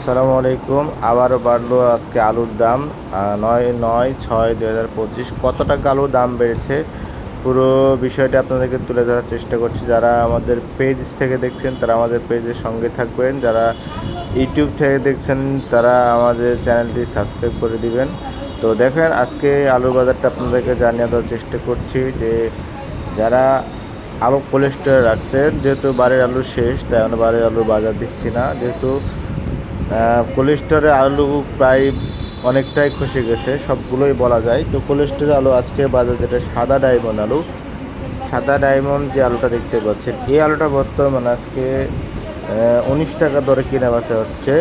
আসসালামু আলাইকুম। আবারও বাড়লো আজকে আলুর দাম নয় নয় ছয় দু হাজার পঁচিশ। কত টাকা আলুর দাম বেড়েছে? পুরো বিষয়টা আপনাদেরকে তুলে ধরার চেষ্টা করছি। যারা আমাদের পেজ থেকে দেখছেন, তারা আমাদের পেজের সঙ্গে থাকবেন। যারা ইউটিউব থেকে দেখছেন, তারা আমাদের চ্যানেলটি সাবস্ক্রাইব করে দিবেন। তো দেখেন, আজকে আলুর বাজারটা আপনাদেরকে জানিয়ে দেওয়ার চেষ্টা করছি যে যারা আলু কোলেস্টোরে রাখছেন, যেহেতু বাড়ির আলু শেষ, তাই আমরা বাড়ির আলু বাজার দিচ্ছি না। যেহেতু কোলেস্টোরে আলু প্রায় অনেকটাই খসে গেছে, সবগুলোই বলা যায়। তো কোলেস্টোরে আলু আজকে বাজার যেটা সাদা ডায়মন্ড আলু, সাদা ডায়মন্ড যে আলুটা দেখতে পাচ্ছেন, এই আলুটা বর্তমানে আজকে উনিশ টাকা দরে কেনা বেচা হচ্ছে।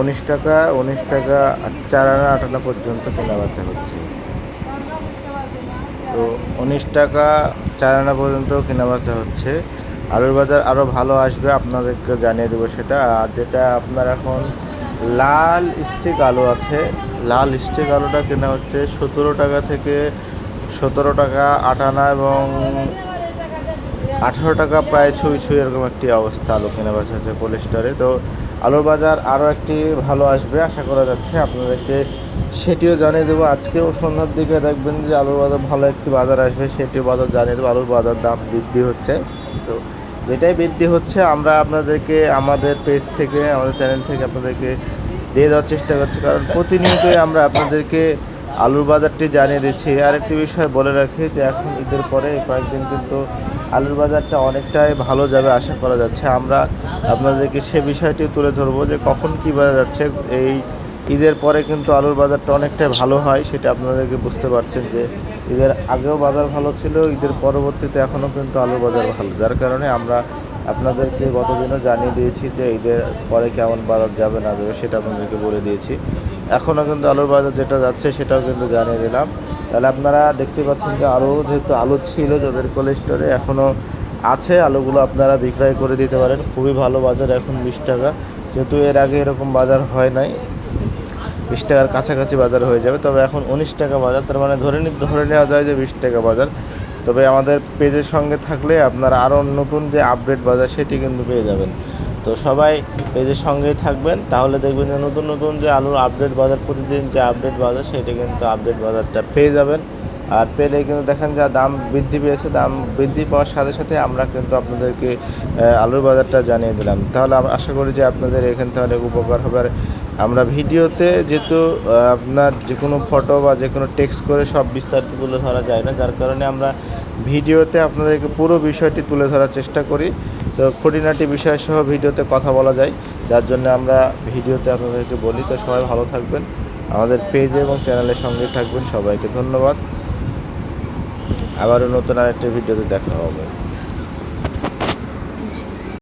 উনিশ টাকা উনিশ টাকা চার আনা, আট আনা পর্যন্ত কেনা বেচা হচ্ছে। তো উনিশ টাকা, চার আনা পর্যন্ত কেনা বেচা হচ্ছে। আলুর বাজার আরও ভালো আসবে, আপনাদেরকে জানিয়ে দেবো সেটা। আর যেটা আপনার এখন লাল স্টিক আলু আছে, লাল স্টিক আলুটা কেনা হচ্ছে সতেরো টাকা থেকে সতেরো টাকা আট আনা এবং আঠারো টাকা প্রায় ছুঁই ছুঁই এরকম একটি অবস্থা আলু কেনা বেচা হচ্ছে পোলিস্টারে তো আলুর বাজার আরও একটি ভালো আসবে, আশা করা যাচ্ছে আপনাদেরকে সেটিও জানিয়ে দেবো। আজকেও সন্ধ্যার দিকে দেখবেন যে আলুর বাজার ভালো একটি বাজার আসবে সেটিও বাজার জানিয়ে দেবো। আলুর বাজার দাম বৃদ্ধি হচ্ছে। তো যেটাই বৃদ্ধি হচ্ছে, আমরা আপনাদেরকে আমাদের পেজ থেকে, আমাদের চ্যানেল থেকে আপনাদেরকে দিয়ে দেওয়ার চেষ্টা করছি। কারণ প্রতিনিয়তই আমরা আপনাদেরকে আলুর বাজারটি জানিয়ে দিচ্ছি। আর একটি বিষয় বলে রাখি যে, এখন ঈদের পরে কয়েকদিন কিন্তু আলুর বাজারটা অনেকটাই ভালো যাবে আশা করা যাচ্ছে। আমরা আপনাদেরকে সে বিষয়টি তুলে ধরবো যে, কখন কী বাজার যাচ্ছে, এই ঈদের পরে কিন্তু আলুর বাজারটা অনেকটাই ভালো হয়, সেটা আপনাদেরকে বুঝতে পারছেন যে ঈদের আগেও বাজার ভালো ছিল, ঈদের পরবর্তীতে এখনও কিন্তু আলুর বাজার ভালো। যার কারণে আমরা আপনাদেরকে গতদিনও জানিয়ে দিয়েছি যে ঈদের পরে কেমন বাজার যাবে না যাবে, সেটা আপনাদেরকে বলে দিয়েছি। এখনও কিন্তু আলুর বাজার যেটা যাচ্ছে সেটাও কিন্তু জানিয়ে দিলাম। তাহলে আপনারা দেখতে পাচ্ছেন যে আলু, যেহেতু আলু ছিল যাদের কোল্ড স্টোরে এখনও আছে, আলুগুলো আপনারা বিক্রয় করে দিতে পারেন। খুবই ভালো বাজার এখন বিশ টাকা। যেহেতু এর আগে এরকম বাজার হয় নাই বিশ টাকার কাছাকাছি বাজার হয়ে যাবে। তবে এখন উনিশ টাকা বাজার, তার মানে ধরে ধরে নেওয়া যায় যে বিশ টাকা বাজার। তবে আমাদের পেজের সঙ্গে থাকলে আপনারা আরও নতুন যে আপডেট বাজার, সেটি কিন্তু পেয়ে যাবেন। তো সবাই পেজের সঙ্গেই থাকবেন। তাহলে দেখবেন যে নতুন নতুন যে আলুর আপডেট বাজার, প্রতিদিন যে আপডেট বাজার, সেটি কিন্তু আপডেট বাজারটা পেয়ে যাবেন। আর পেলে কিন্তু দেখেন যা দাম বৃদ্ধি পেয়েছে, দাম বৃদ্ধি পাওয়ার সাথে সাথে আমরা কিন্তু আপনাদেরকে আলুর বাজারটা জানিয়ে দিলাম। তাহলে আমরা আশা করি যে আপনাদের এখান থেকে অনেক উপকার হবে। আর আমরা ভিডিওতে যেহেতু আপনার যে কোনো ফটো বা যে কোনো টেক্সট করে সব বিস্তারিত তুলে ধরা যায় না, যার কারণে আমরা ভিডিওতে আপনাদেরকে পুরো বিষয়টি তুলে ধরার চেষ্টা করি। তো খুঁটিনাটি বিষয় সহ ভিডিওতে কথা বলা যায়, যার জন্য আমরা ভিডিওতে আপনাদেরকে বলি। তো সবাই ভালো থাকবেন। আমাদের পেজ এবং চ্যানেলের সঙ্গে থাকবেন। সবাইকে ধন্যবাদ। আবারও নতুন আরেকটা ভিডিওতে দেখা হবে।